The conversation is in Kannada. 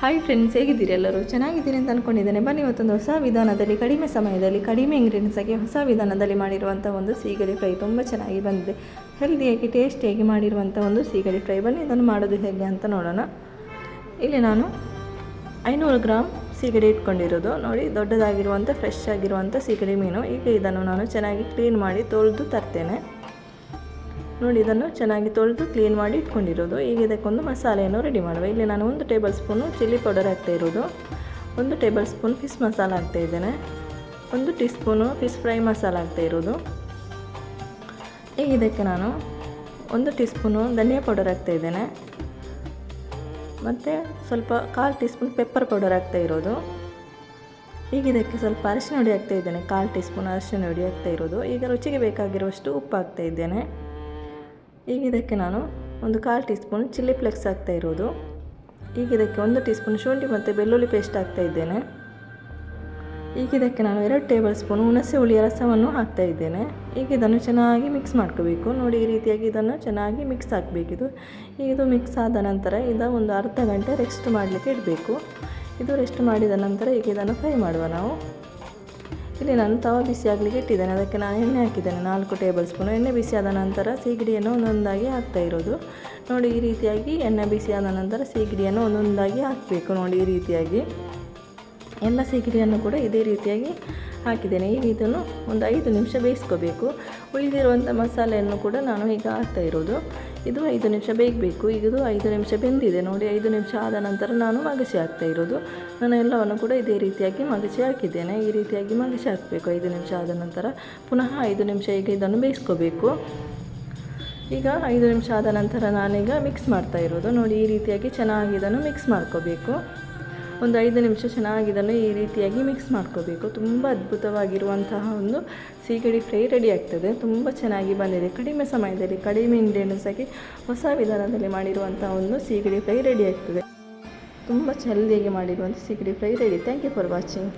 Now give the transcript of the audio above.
ಹಾಯ್ ಫ್ರೆಂಡ್ಸ್ ಹೇಗಿದ್ದೀರಿ ಎಲ್ಲರೂ? ಚೆನ್ನಾಗಿದ್ದೀನಿ ಅಂತ ಅಂದ್ಕೊಂಡಿದ್ದೇನೆ ಬನ್ನಿ ಇವತ್ತೊಂದು ಹೊಸ ವಿಧಾನದಲ್ಲಿ, ಕಡಿಮೆ ಸಮಯದಲ್ಲಿ, ಕಡಿಮೆ ಇಂಗ್ರೀಡಿಯೆಂಟ್ಸಾಗಿ ಹೊಸ ವಿಧಾನದಲ್ಲಿ ಮಾಡಿರುವಂಥ ಒಂದು ಸೀಗಡಿ ಫ್ರೈ ತುಂಬ ಚೆನ್ನಾಗಿ ಬಂದಿದೆ. ಹೆಲ್ದಿಯಾಗಿ ಟೇಸ್ಟಿಯಾಗಿ ಮಾಡಿರುವಂಥ ಒಂದು ಸೀಗಡಿ ಫ್ರೈ ಬನ್ನಿ, ಇದನ್ನು ಮಾಡೋದು ಹೇಗೆ ಅಂತ ನೋಡೋಣ. ಇಲ್ಲಿ ನಾನು ಐನೂರು ಗ್ರಾಮ್ ಸೀಗಡಿ ಇಟ್ಕೊಂಡಿರೋದು. ನೋಡಿ ದೊಡ್ಡದಾಗಿರುವಂಥ ಫ್ರೆಶ್ ಆಗಿರುವಂಥ ಸೀಗಡಿ ಮೀನು. ಈಗ ಇದನ್ನು ನಾನು ಚೆನ್ನಾಗಿ ಕ್ಲೀನ್ ಮಾಡಿ ತೊಳೆದು ತರ್ತೇನೆ. ನೋಡಿ, ಇದನ್ನು ಚೆನ್ನಾಗಿ ತೊಳೆದು ಕ್ಲೀನ್ ಮಾಡಿ ಇಟ್ಕೊಂಡಿರೋದು. ಈಗ ಇದಕ್ಕೊಂದು ಮಸಾಲೆಯನ್ನು ರೆಡಿ ಮಾಡುವ. ಇಲ್ಲಿ ನಾನು ಒಂದು ಟೇಬಲ್ ಸ್ಪೂನು ಚಿಲ್ಲಿ ಪೌಡರ್ ಹಾಕ್ತಾ ಇರೋದು. ಒಂದು ಟೇಬಲ್ ಸ್ಪೂನ್ ಫಿಶ್ ಮಸಾಲ ಹಾಕ್ತಾ ಇದ್ದೇನೆ. ಒಂದು tea spoon fish fry masala ಹಾಕ್ತಾ ಇರೋದು. ಈಗ ಇದಕ್ಕೆ ನಾನು ಒಂದು ಟೀ ಸ್ಪೂನು ಧನಿಯಾ ಪೌಡರ್ ಹಾಕ್ತಾ ಇದ್ದೇನೆ. ಮತ್ತು ಸ್ವಲ್ಪ ಕಾಲು ಟೀ ಸ್ಪೂನ್ ಪೆಪ್ಪರ್ ಪೌಡರ್ ಹಾಕ್ತಾ ಇರೋದು. ಈಗ ಇದಕ್ಕೆ ಸ್ವಲ್ಪ ಅರಿಶಿನ ಹುಡಿ ಹಾಕ್ತಾ ಇದ್ದೇನೆ. ಕಾಲು ಟೀ ಸ್ಪೂನ್ ಅರಿಶಿನ ಹುಡಿ ಹಾಕ್ತಾ ಇರೋದು. ಈಗ ರುಚಿಗೆ ಬೇಕಾಗಿರುವಷ್ಟು ಉಪ್ಪು ಹಾಕ್ತಾ ಇದ್ದೇನೆ. ಈಗ ಇದಕ್ಕೆ ನಾನು ಒಂದು ಕಾಲು ಟೀ ಸ್ಪೂನ್ ಚಿಲ್ಲಿ ಫ್ಲೆಕ್ಸ್ ಹಾಕ್ತಾ ಇರೋದು. ಈಗ ಇದಕ್ಕೆ ಒಂದು ಟೀ ಸ್ಪೂನ್ ಶುಂಠಿ ಮತ್ತು ಬೆಳ್ಳುಳ್ಳಿ ಪೇಸ್ಟ್ ಹಾಕ್ತಾ ಇದ್ದೇನೆ. ಈಗ ಇದಕ್ಕೆ ನಾನು ಎರಡು ಟೇಬಲ್ ಸ್ಪೂನ್ ಹುಣಸೆ ಹುಳಿಯ ರಸವನ್ನು ಹಾಕ್ತಾ ಇದ್ದೇನೆ. ಈಗ ಇದನ್ನು ಚೆನ್ನಾಗಿ ಮಿಕ್ಸ್ ಮಾಡ್ಕೋಬೇಕು. ನೋಡಿ, ಈ ರೀತಿಯಾಗಿ ಇದನ್ನು ಚೆನ್ನಾಗಿ ಮಿಕ್ಸ್ ಹಾಕಬೇಕಿದು ಇದು ಮಿಕ್ಸ್ ಆದ ನಂತರ ಇದು ಒಂದು ಅರ್ಧ ಗಂಟೆ ರೆಸ್ಟ್ ಮಾಡಲಿಕ್ಕೆ ಇಡಬೇಕು. ಇದು ರೆಸ್ಟ್ ಮಾಡಿದ ನಂತರ ಈಗ ಇದನ್ನು ಫ್ರೈ ಮಾಡುವ ನಾವು. ಇಲ್ಲಿ ನಾನು ತವ ಬಿಸಿ ಆಗಲಿಕ್ಕೆ ಇಟ್ಟಿದ್ದೇನೆ. ಅದಕ್ಕೆ ನಾನು ಎಣ್ಣೆ ಹಾಕಿದ್ದೇನೆ. ನಾಲ್ಕು ಟೇಬಲ್ ಸ್ಪೂನು ಎಣ್ಣೆ ಬಿಸಿ ಆದ ನಂತರ ಸೀಗಡಿಯನ್ನು ಒಂದೊಂದಾಗಿ ಹಾಕ್ತಾ ಇರೋದು. ನೋಡಿ, ಈ ರೀತಿಯಾಗಿ ಎಣ್ಣೆ ಬಿಸಿ ಆದ ನಂತರ ಸೀಗಡಿಯನ್ನು ಒಂದೊಂದಾಗಿ ಹಾಕಬೇಕು. ನೋಡಿ, ಈ ರೀತಿಯಾಗಿ ಎಲ್ಲ ಸೀಗಡಿಯನ್ನು ಕೂಡ ಇದೇ ರೀತಿಯಾಗಿ ಹಾಕಿದ್ದೇನೆ. ಈಗ ಇದನ್ನು ಒಂದು ಐದು ನಿಮಿಷ ಬೇಯಿಸ್ಕೋಬೇಕು. ಉಳಿದಿರುವಂಥ ಮಸಾಲೆಯನ್ನು ಕೂಡ ನಾನು ಈಗ ಹಾಕ್ತಾ ಇರೋದು. ಇದು ಐದು ನಿಮಿಷ ಬೇಯಬೇಕು ಈಗ ಇದು ಐದು ನಿಮಿಷ ಬೆಂದಿದೆ. ನೋಡಿ, ಐದು ನಿಮಿಷ ಆದ ನಂತರ ನಾನು ಮಗಸಿ ಹಾಕ್ತಾ ಇರೋದು. ನಾನು ಎಲ್ಲವನ್ನು ಕೂಡ ಇದೇ ರೀತಿಯಾಗಿ ಮಗಸಿ ಹಾಕಿದ್ದೇನೆ. ಈ ರೀತಿಯಾಗಿ ಮಗಸಿ ಹಾಕಬೇಕು. ಐದು ನಿಮಿಷ ಆದ ನಂತರ ಪುನಃ ಐದು ನಿಮಿಷ ಈಗ ಇದನ್ನು ಬೇಯಿಸ್ಕೋಬೇಕು. ಈಗ ಐದು ನಿಮಿಷ ಆದ ನಂತರ ನಾನೀಗ ಮಿಕ್ಸ್ ಮಾಡ್ತಾ ಇರೋದು. ನೋಡಿ, ಈ ರೀತಿಯಾಗಿ ಚೆನ್ನಾಗಿ ಇದನ್ನು ಮಿಕ್ಸ್ ಮಾಡ್ಕೋಬೇಕು. ಒಂದು ಐದು ನಿಮಿಷ ಚೆನ್ನಾಗಿ ಇದನ್ನು ಈ ರೀತಿಯಾಗಿ ಮಿಕ್ಸ್ ಮಾಡ್ಕೋಬೇಕು. ತುಂಬ ಅದ್ಭುತವಾಗಿರುವಂತಹ ಒಂದು ಸೀಗಡಿ ಫ್ರೈ ರೆಡಿ ಆಗ್ತದೆ. ತುಂಬ ಚೆನ್ನಾಗಿ ಬಂದಿದೆ. ಕಡಿಮೆ ಸಮಯದಲ್ಲಿ, ಕಡಿಮೆ ಇಂಗ್ರೀಡಿಯೆಂಟ್ಸ್ ಹಾಕಿ ಹೊಸ ವಿಧಾನದಲ್ಲಿ ಮಾಡಿರುವಂತಹ ಒಂದು ಸೀಗಡಿ ಫ್ರೈ ರೆಡಿ ಆಗ್ತದೆ. ತುಂಬ ಚೆಲ್ಲಿಗೆ ಮಾಡಿರುವಂಥ ಸೀಗಡಿ fry ready. Thank you for watching